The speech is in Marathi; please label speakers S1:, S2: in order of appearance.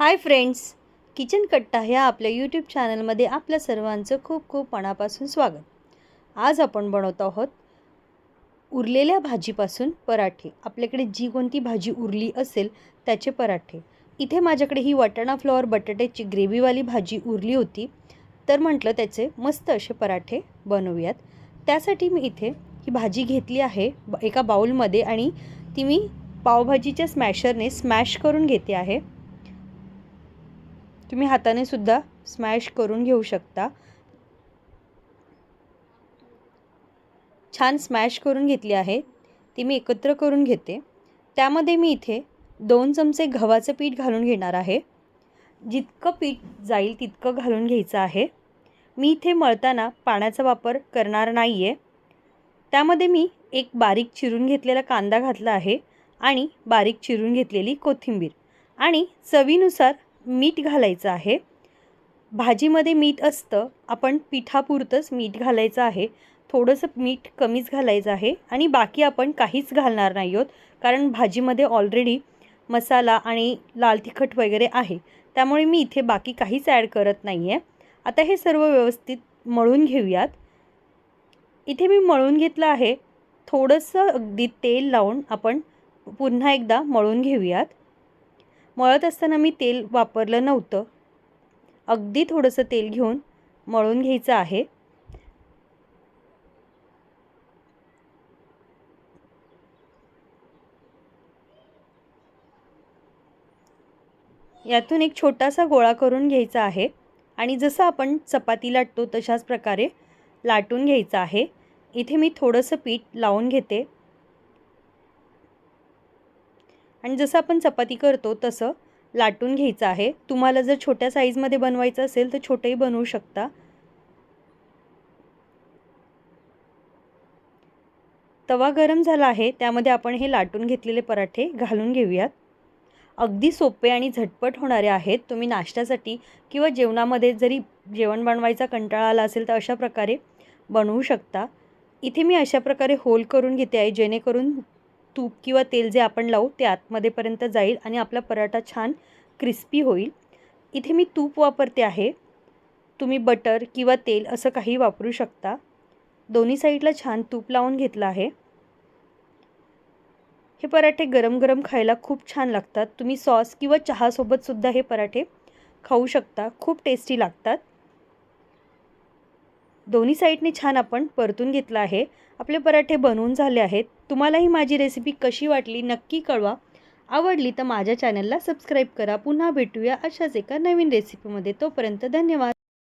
S1: हाय फ्रेंड्स किचन कट्टा ह्या आपल्या यूट्यूब चॅनलमध्ये आपल्या सर्वांचं खूप खूप मनापासून स्वागत. आज आपण बनवत आहोत उरलेल्या भाजीपासून पराठे. आपल्याकडे जी कोणती भाजी उरली असेल त्याचे पराठे. इथे माझ्याकडे ही वाटाणा फ्लॉवर बटाट्याची ग्रेव्हीवाली भाजी उरली होती. तर म्हटलं त्याचे मस्त असे पराठे बनवूयात. त्यासाठी मी इथे ही भाजी घेतली आहे ब- एका बाऊलमध्ये आणि ती मी पावभाजीच्या स्मॅशरने स्मॅश करून घेते आहे. तुम्ही हाताने सुद्धा स्मॅश करून घेऊ शकता. छान स्मॅश करून घेतली आहे. ती मी एकत्र करून घेते. त्यामध्ये मी इथे दोन चमचे गव्हाचं पीठ घालून घेणार आहे. जितकं पीठ जाईल तितकं घालून घ्यायचं आहे. मी इथे मळताना पाण्याचा वापर करणार नाही आहे त्यामध्ये मी एक बारीक चिरून घेतलेला कांदा घातला आहे आणि बारीक चिरून घेतलेली कोथिंबीर. आणि चवीनुसार मीठ घालायचं आहे. भाजीमध्ये मीठ असतं आपण पिठापुरतंच मीठ घालायचं आहे. थोडंसं मीठ कमीच घालायचं आहे आणि बाकी आपण काहीच घालणार नाही आहोत कारण भाजीमध्ये ऑलरेडी मसाला आणि लाल तिखट वगैरे आहे. त्यामुळे मी इथे बाकी काहीच ॲड करत नाही आहे आता हे सर्व व्यवस्थित मळून घेऊयात. इथे मी मळून घेतलं आहे. थोडंसं अगदी तेल लावून आपण पुन्हा एकदा मळून घेऊयात. मळत असताना मी तेल वापरलं नव्हतं. अगदी थोडंसं तेल घेऊन मळून घ्यायचं आहे. यातून एक छोटासा गोळा करून घ्यायचा आहे आणि जसं आपण चपाती लाटतो तशाच प्रकारे लाटून घ्यायचं आहे. इथे मी थोडंसं पीठ लावून घेते. आणि जसं आपण चपाती करतो तसं लाटून घ्यायचं आहे. तुम्हाला जर छोट्या साईजमध्ये बनवायचं असेल तर छोटंही बनवू शकता. तवा गरम झाला आहे त्यामध्ये आपण हे लाटून घेतलेले पराठे घालून घेऊयात. अगदी सोपे आणि झटपट होणारे आहेत. तुम्ही नाश्त्यासाठी किंवा जेवणामध्ये जरी जेवण बनवायचा कंटाळा आला असेल तर अशा प्रकारे बनवू शकता. इथे मी अशा प्रकारे होल करून घेते आहे जेणेकरून तूप किंवा तेल जे आपण लावू ते आतमध्येपर्यंत जाईल आणि आपला पराठा छान क्रिस्पी होईल. इथे मी तूप वापरते आहे. तुम्ही बटर किंवा तेल असं काही वापरू शकता. दोन्ही साईडला छान तूप लावून घेतलं आहे. हे पराठे गरम गरम खायला खूप छान लागतात. तुम्ही सॉस किंवा चहासोबतसुद्धा हे पराठे खाऊ शकता. खूप टेस्टी लागतात. दोन्ही साईडने छान आपण परतून घेतलं आहे. आपले पराठे बनवून झाले आहेत. तुम्हालाही माझी रेसिपी कशी वाटली नक्की कळवा. आवडली तर माझ्या चॅनलला सबस्क्राईब करा. पुन्हा भेटूया अशाच एका नवीन रेसिपीमध्ये तोपर्यंत धन्यवाद.